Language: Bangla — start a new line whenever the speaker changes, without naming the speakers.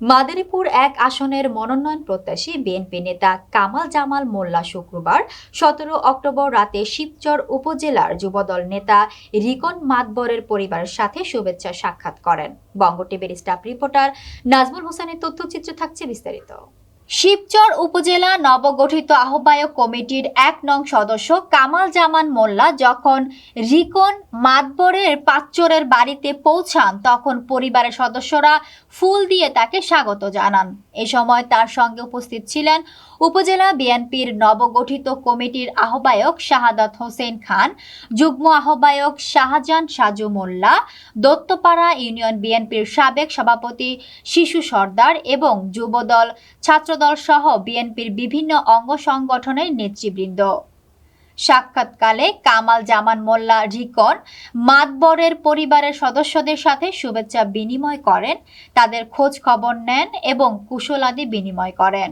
মাদারীপুর এক আসনের মনোনয়ন প্রত্যাশী বিএনপি নেতা কামাল জামাল মোল্লা শুক্রবার সতেরো অক্টোবর রাতে শিবচর উপজেলার যুবদল নেতা রিকন মাতবরের পরিবারের সাথে শুভেচ্ছা সাক্ষাৎ করেন। বঙ্গ টিভির স্টাফ রিপোর্টার নাজমুল হোসেনের তথ্যচিত্র থাকছে বিস্তারিত। শিবচর উপজেলা নবগঠিত আহ্বায়ক কমিটির এক নং সদস্য কামাল জামান মোল্লা যখন রিকন মাতবরের পাচ্চরের বাড়িতে পৌঁছান, তখন পরিবারের সদস্যরা ফুল দিয়ে তাকে স্বাগত জানান। এ সময় তার সঙ্গে উপস্থিত ছিলেন উপজেলা বিএনপির নবগঠিত কমিটির আহ্বায়ক শাহাদাত হোসেন খান, যুগ্ম আহ্বায়ক শাহজাহান সাজু মোল্লা, দত্তপাড়া ইউনিয়ন বিএনপির সাবেক সভাপতি শিশু সর্দার এবং যুবদল ছাত্রদল সহ বিএনপির বিভিন্ন অঙ্গ সংগঠনের নেতৃবৃন্দ। সাক্ষাৎকালে কামাল জামান মোল্লা রিকন মাতবরের পরিবারের সদস্যদের সাথে শুভেচ্ছা বিনিময় করেন, তাদের খোঁজ খবর নেন এবং কুশলাদি বিনিময় করেন।